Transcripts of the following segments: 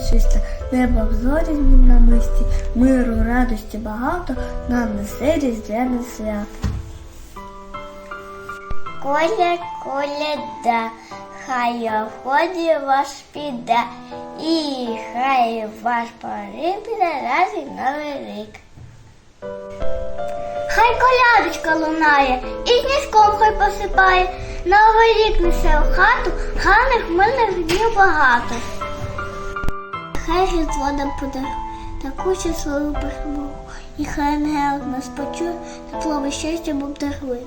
урочиста, небо в зорі змін на мисті, миру, радості багато, нам несе різдвяне свято. Коля, коляда, хай у ході ваш піде, і хай ваш порибне раз і новий рік. Хай колядочка лунає, і сніжком хай посипає, новий рік несе в хату, гарних мильних днів багато. Хай різдво нам подарує таку щасливу перемогу, і хай ангел нас почує, тепло щастя нам дарує.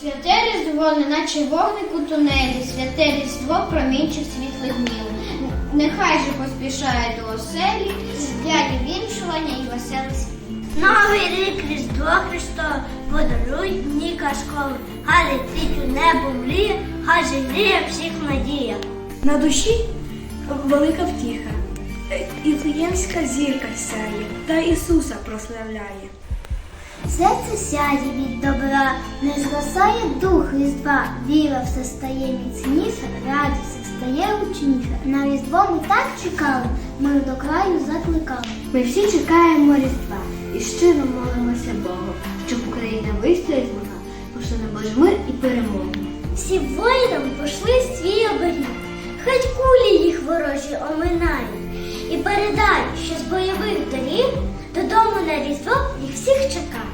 Святе Різдво, неначе вогник у тунелі, святе Різдво промінчив світлих днів. Нехай же поспішає до оселі, святі віншування і веселий. Новий рік Різдво Христове, подаруй дні казкові, хай летить у небо мрія, хай жиє всіх надія. На душі велика втіха, іфлеємська зірка сяє, та Ісуса прославляє. Серце сяє від добра, не згасає дух Різдва, віра все стає міцніше, радість стає учніше. На Різдво ми так чекали, ми до краю закликали. Ми всі чекаємо Різдва і щиро молимося Богу, щоб Україна вистояла змогла, пошли на Божий мир і перемогу. Всі воїнам пошли їх ворожі оминають. І передай, що з бойових доріг додому на різдво їх всіх чекає.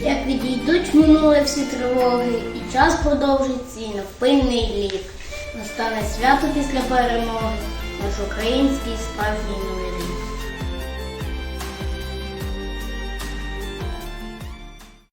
Як відійдуть минуле всі тривоги, і час продовжить свій невпинний лік. Настане свято після перемоги, наш український справжній новий рік.